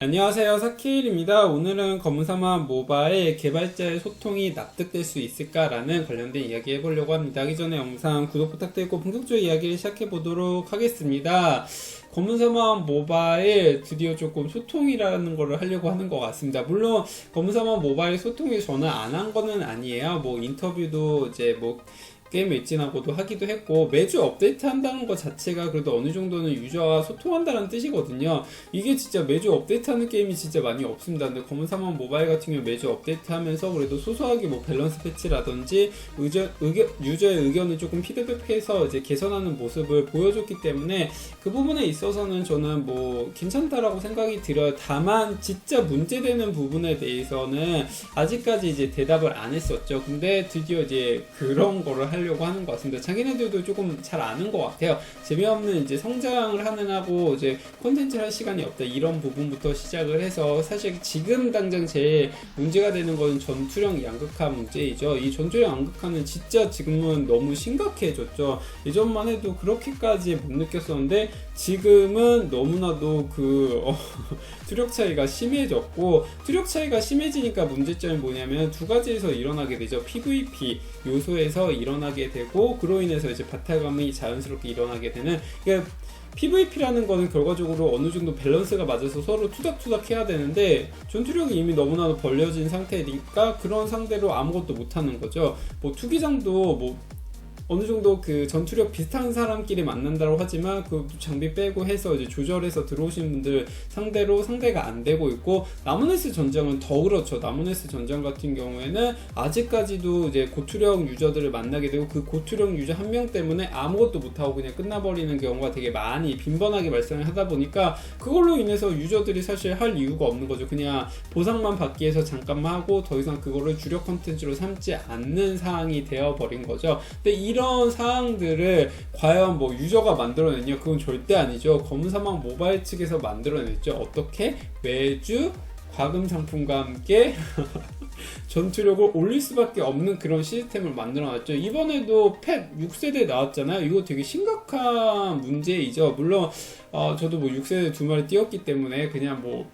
안녕하세요 사키일입니다. 오늘은 검은사마 모바일 개발자의 소통이 납득될 수 있을까라는 관련된 이야기 해보려고 합니다. 하기 전에 영상 구독 부탁드리고 본격적으로 이야기를 시작해 보도록 하겠습니다. 검은사마 모바일 드디어 조금 소통이라는 거를 하려고 하는 것 같습니다. 물론 검은사마 모바일 소통이 저는 안 한 거는 아니에요. 뭐 인터뷰도 이제 뭐 게임 엑진하고도 하기도 했고 매주 업데이트 한다는 것 자체가 그래도 어느 정도는 유저와 소통한다는 뜻이거든요. 이게 진짜 매주 업데이트하는 게임이 진짜 많이 없습니다. 근데 검은 사막 모바일 같은 경우 매주 업데이트하면서 그래도 소소하게 뭐 밸런스 패치라든지 의저, 의견, 유저의 의견을 조금 피드백해서 이제 개선하는 모습을 보여줬기 때문에 그 부분에 있어서는 저는 뭐 괜찮다라고 생각이 들어요. 다만 진짜 문제되는 부분에 대해서는 아직까지 이제 대답을 안 했었죠. 근데 드디어 이제 그런 거를 하려고 하는 것 같습니다. 자기네들도 조금 잘 아는 것 같아요. 재미없는 이제 성장을 하는 하고 이제 콘텐츠를 할 시간이 없다 이런 부분부터 시작을 해서 사실 지금 당장 제일 문제가 되는 건 전투력 양극화 문제이죠. 이 전투력 양극화는 진짜 지금은 너무 심각해졌죠. 예전만 해도 그렇게까지 못 느꼈었는데 지금은 너무나도 그 어, 투력 차이가 심해졌고 투력 차이가 심해지니까 문제점이 뭐냐면 두 가지에서 일어나게 되죠. PVP 요소에서 일어나 게 되고 그로 인해서 이제 바탈감이 자연스럽게 일어나게 되는 그러니까 PVP라는 거는 결과적으로 어느 정도 밸런스가 맞아서 서로 투닥투닥 해야 되는데 전투력이 이미 너무나도 벌려진 상태니까 그런 상대로 아무것도 못하는 거죠. 뭐 투기장도 뭐 어느 정도 그 전투력 비슷한 사람끼리 만난다고 하지만 그 장비 빼고 해서 이제 조절해서 들어오신 분들 상대로 상대가 안 되고 있고 나무네스 전장은 더 그렇죠. 나무네스 전장 같은 경우에는 아직까지도 이제 고투력 유저들을 만나게 되고 그 고투력 유저 한 명 때문에 아무것도 못하고 그냥 끝나버리는 경우가 되게 많이 빈번하게 발생을 하다 보니까 그걸로 인해서 유저들이 사실 할 이유가 없는 거죠. 그냥 보상만 받기 위해서 잠깐만 하고 더 이상 그거를 주력 컨텐츠로 삼지 않는 상황이 되어버린 거죠. 근데 이런 사항들을 과연 뭐 유저가 만들어냈냐? 그건 절대 아니죠. 검은 사막 모바일 측에서 만들어냈죠. 어떻게? 매주 과금 상품과 함께 전투력을 올릴 수밖에 없는 그런 시스템을 만들어놨죠. 이번에도 펫 6세대 나왔잖아요. 이거 되게 심각한 문제이죠. 물론 어, 저도 뭐 6세대 두 마리 띄웠기 때문에 그냥 뭐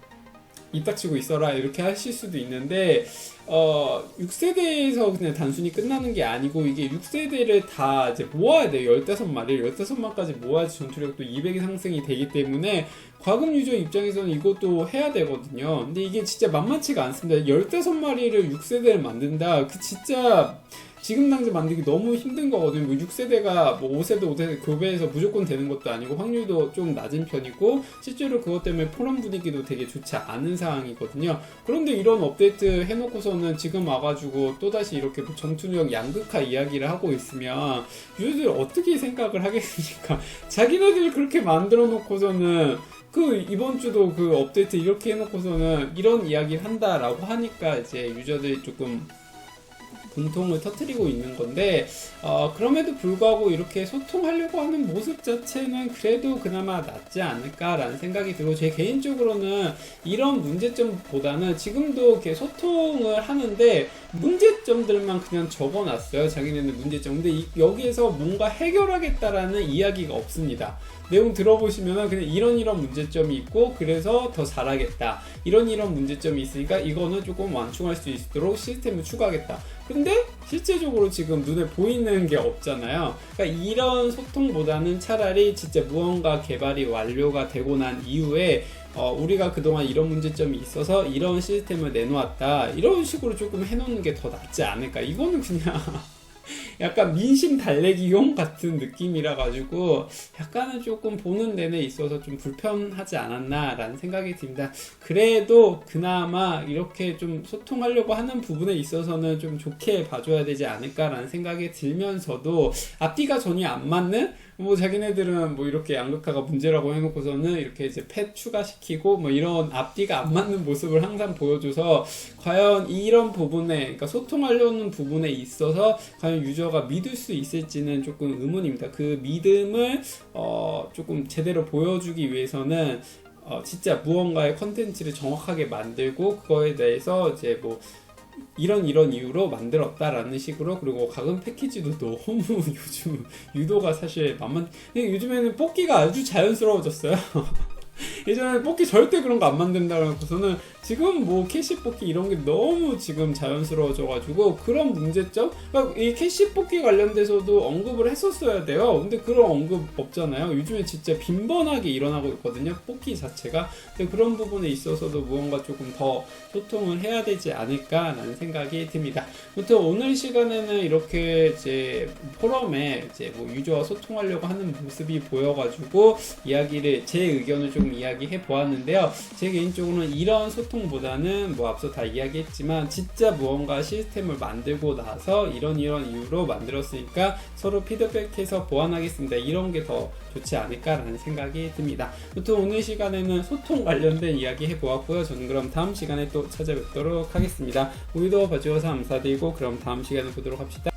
입 닥치고 있어라 이렇게 하실 수도 있는데 어 6세대에서 그냥 단순히 끝나는 게 아니고 이게 6세대를 다 이제 모아야 돼요. 15마리를. 15마까지 모아야지 전투력도 200이 상승이 되기 때문에 과금 유저 입장에서는 이것도 해야 되거든요. 근데 이게 진짜 만만치가 않습니다. 15마리를 6세대를 만든다. 그 진짜 지금 당장 만들기 너무 힘든 거거든요. 뭐 6세대가 뭐 5세대, 5세대 교배해서 무조건 되는 것도 아니고 확률도 좀 낮은 편이고 실제로 그것 때문에 포럼 분위기도 되게 좋지 않은 상황이거든요. 그런데 이런 업데이트 해놓고서는 지금 와가지고 또다시 이렇게 뭐 전투력 양극화 이야기를 하고 있으면 유저들 어떻게 생각을 하겠습니까? 자기네들이 그렇게 만들어 놓고서는 그 이번 주도 그 업데이트 이렇게 해놓고서는 이런 이야기를 한다라고 하니까 이제 유저들이 조금 분통을 터트리고 있는 건데 어, 그럼에도 불구하고 이렇게 소통하려고 하는 모습 자체는 그래도 그나마 낫지 않을까라는 생각이 들고 제 개인적으로는 이런 문제점보다는 지금도 이렇게 소통을 하는데 문제점들만 그냥 적어놨어요 자기네는 문제점. 근데 이, 여기에서 뭔가 해결하겠다라는 이야기가 없습니다 내용 들어보시면은 그냥 이런 이런 문제점이 있고 그래서 더 잘하겠다 이런 이런 문제점이 있으니까 이거는 조금 완충할 수 있도록 시스템을 추가하겠다 근데 실제적으로 지금 눈에 보이는 게 없잖아요. 그러니까 이런 소통보다는 차라리 진짜 무언가 개발이 완료가 되고 난 이후에 어, 우리가 그동안 이런 문제점이 있어서 이런 시스템을 내놓았다. 이런 식으로 조금 해놓는 게 더 낫지 않을까. 이거는 그냥 약간 민심 달래기용 같은 느낌이라 가지고 약간은 조금 보는 내내 있어서 좀 불편하지 않았나라는 생각이 듭니다. 그래도 그나마 이렇게 좀 소통하려고 하는 부분에 있어서는 좀 좋게 봐줘야 되지 않을까라는 생각이 들면서도 앞뒤가 전혀 안 맞는 뭐 자기네들은 뭐 이렇게 양극화가 문제라고 해놓고서는 이렇게 이제 펫 추가시키고 뭐 이런 앞뒤가 안 맞는 모습을 항상 보여줘서 과연 이런 부분에 그러니까 소통하려는 부분에 있어서 과연 유저가 믿을 수 있을지는 조금 의문입니다. 그 믿음을 어 조금 제대로 보여주기 위해서는 어 진짜 무언가의 컨텐츠를 정확하게 만들고 그거에 대해서 이제 뭐 이런 이런 이유로 만들었다라는 식으로 그리고 가금 패키지도 너무 요즘 유도가 사실 만만 요즘에는 뽑기가 아주 자연스러워졌어요. 예전에 뽑기 절대 그런 거 안 만든다고 해서는 지금 뭐 캐시 뽑기 이런 게 너무 지금 자연스러워져가지고 그런 문제점? 그러니까 이 캐시 뽑기 관련돼서도 언급을 했었어야 돼요. 근데 그런 언급 없잖아요. 요즘에 진짜 빈번하게 일어나고 있거든요 뽑기 자체가. 근데 그런 부분에 있어서도 무언가 조금 더 소통을 해야 되지 않을까라는 생각이 듭니다. 아무튼 오늘 시간에는 이렇게 이제 포럼에 이제 뭐 유저와 소통하려고 하는 모습이 보여가지고 이야기를 제 의견을 조금 이야기해 보았는데요. 제 개인적으로는 이런 소통보다는 뭐 앞서 다 이야기했지만 진짜 무언가 시스템을 만들고 나서 이런 이런 이유로 만들었으니까 서로 피드백해서 보완하겠습니다. 이런 게 더 좋지 않을까라는 생각이 듭니다. 아무튼 오늘 시간에는 소통 관련된 이야기 해보았고요. 저는 그럼 다음 시간에 또 찾아뵙도록 하겠습니다. 오늘도 봐주셔서 감사드리고 그럼 다음 시간에 보도록 합시다.